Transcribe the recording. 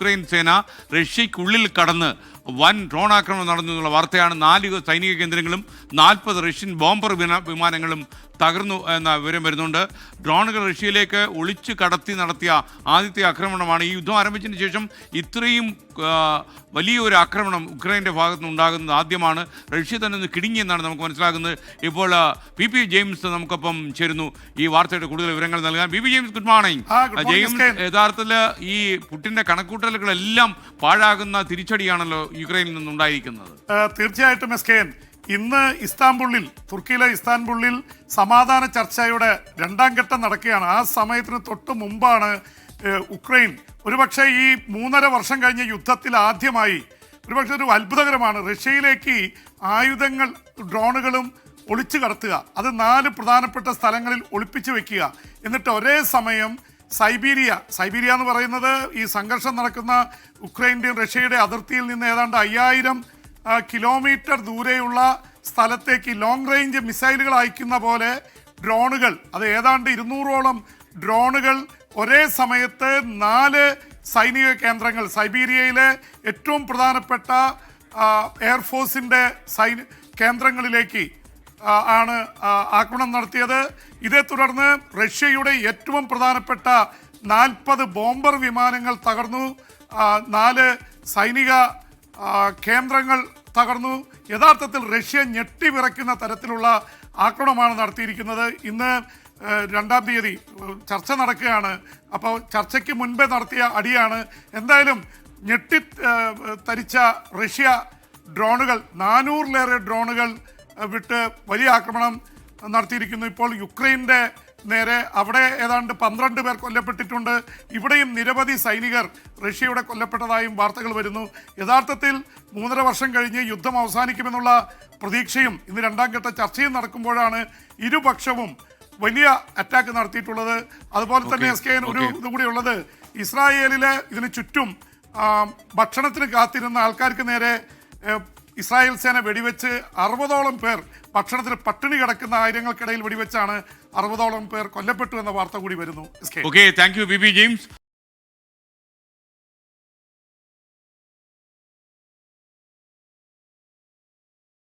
Ukraine സേന റഷ്യയ്ക്കുള്ളിൽ കടന്ന് വൻ ഡ്രോൺ ആക്രമണം നടന്നു എന്നുള്ള വാർത്തയാണ് നാല് സൈനിക കേന്ദ്രങ്ങളും നാൽപ്പത് റഷ്യൻ ബോംബർ വിമാനങ്ങളും തകർന്നു എന്ന വിവരം വരുന്നുണ്ട്. ഡ്രോണുകൾ റഷ്യയിലേക്ക് ഒളിച്ചു കടത്തി നടത്തിയ ആദ്യത്തെ ആക്രമണമാണ് ഈ യുദ്ധം ആരംഭിച്ചതിന് ശേഷം ഇത്രയും വലിയൊരു ആക്രമണം ഉക്രൈന്റെ ഭാഗത്തു നിന്നുണ്ടാകുന്നത് ആദ്യമാണ്. റഷ്യ തന്നെ ഒന്ന് കിടുങ്ങിയെന്നാണ് നമുക്ക് മനസ്സിലാകുന്നത്. ഇപ്പോൾ പി. പി. ജെയിംസ് നമുക്കൊപ്പം ചേരുന്നു. ഈ വാർത്തയുടെ കൂടുതൽ വിവരങ്ങൾ നൽകാൻ. P. P. James good morning. James യഥാർത്ഥത്തിൽ ഈ പുട്ടിന്റെ കണക്കൂട്ടലുകളെല്ലാം പാഴാകുന്ന തിരിച്ചടിയാണല്ലോ യുക്രൈനിൽ നിന്നുണ്ടായിരിക്കുന്നത്? തീർച്ചയായിട്ടും എസ് കെ എൻ. ഇന്ന് ഇസ്താംബുളിൽ തുർക്കിയിലെ ഇസ്താംബുളിൽ സമാധാന ചർച്ചയുടെ രണ്ടാം ഘട്ടം നടക്കുകയാണ്. ആ സമയത്തിന് തൊട്ട് മുമ്പാണ് ഉക്രൈൻ. ഒരുപക്ഷെ ഈ മൂന്നര വർഷം കഴിഞ്ഞ യുദ്ധത്തിൽ ആദ്യമായി ഒരുപക്ഷെ ഒരു അത്ഭുതകരമാണ് റഷ്യയിലേക്ക് ആയുധങ്ങൾ ഡ്രോണുകളും ഒളിച്ചു കടത്തുക. അത് നാല് പ്രധാനപ്പെട്ട സ്ഥലങ്ങളിൽ ഒളിപ്പിച്ചു വെക്കുക. എന്നിട്ട് ഒരേ സമയം സൈബീരിയ. സൈബീരിയ എന്ന് പറയുന്നത് ഈ സംഘർഷം നടക്കുന്ന ഉക്രൈന്റെയും റഷ്യയുടെ അതിർത്തിയിൽ നിന്ന് ഏതാണ്ട് അയ്യായിരം കിലോമീറ്റർ ദൂരെയുള്ള സ്ഥലത്തേക്ക് ലോങ് റേഞ്ച് മിസൈലുകൾ അയക്കുന്ന പോലെ ഡ്രോണുകൾ അത് ഏതാണ്ട് ഇരുന്നൂറോളം ഡ്രോണുകൾ ഒരേ സമയത്ത് നാല് സൈനിക കേന്ദ്രങ്ങൾ സൈബീരിയയിലെ ഏറ്റവും പ്രധാനപ്പെട്ട എയർഫോഴ്സിന്റെ സൈ കേന്ദ്രങ്ങളിലേക്ക് ആണ് ആക്രമണം നടത്തിയത്. ഇതേ തുടർന്ന് റഷ്യയുടെ ഏറ്റവും പ്രധാനപ്പെട്ട നാൽപ്പത് ബോംബർ വിമാനങ്ങൾ തകർന്നു. നാല് സൈനിക കേന്ദ്രങ്ങൾ തകർന്നു. യഥാർത്ഥത്തിൽ റഷ്യ ഞെട്ടിവിറയ്ക്കുന്ന തരത്തിലുള്ള ആക്രമണമാണ് നടത്തിയിരിക്കുന്നത്. ഇന്ന് രണ്ടാം തീയതി ചർച്ച നടക്കുകയാണ്. അപ്പോൾ ചർച്ചയ്ക്ക് മുൻപേ നടത്തിയ അടിയാണ്. എന്തായാലും ഞെട്ടി തരിച്ച റഷ്യ ഡ്രോണുകൾ നാനൂറിലേറെ ഡ്രോണുകൾ വിട്ട് വലിയ ആക്രമണം നടത്തിയിരിക്കുന്നു. ഇപ്പോൾ യുക്രൈന്റെ നേരെ അവിടെ ഏതാണ്ട് പന്ത്രണ്ട് പേർ കൊല്ലപ്പെട്ടിട്ടുണ്ട്. ഇവിടെയും നിരവധി സൈനികർ റഷ്യയുടെ കൊല്ലപ്പെട്ടതായും വാർത്തകൾ വരുന്നു. യഥാർത്ഥത്തിൽ മൂന്നര വർഷം കഴിഞ്ഞ് യുദ്ധം അവസാനിക്കുമെന്നുള്ള പ്രതീക്ഷയും ഇന്ന് രണ്ടാം ഘട്ട ചർച്ചയും നടക്കുമ്പോഴാണ് ഇരുപക്ഷവും വലിയ അറ്റാക്ക് നടത്തിയിട്ടുള്ളത്. അതുപോലെ തന്നെ എസ് കെ ഒരു. ഇതുകൂടി ഉള്ളത്. ഇസ്രായേലിലെ ഇതിന് ചുറ്റും ഭക്ഷണത്തിന് കാത്തിരുന്ന ആൾക്കാർക്ക് നേരെ ഇസ്രായേൽ സേന വെടിവെച്ച് അറുപതോളം പേർ ഭക്ഷണത്തിന് പട്ടിണി കിടക്കുന്ന ആയിരങ്ങൾക്കിടയിൽ വെടിവെച്ചാണ് അറുപതോളം പേർ കൊല്ലപ്പെട്ടു എന്ന വാർത്ത കൂടി വരുന്നു. Okay thank you B B James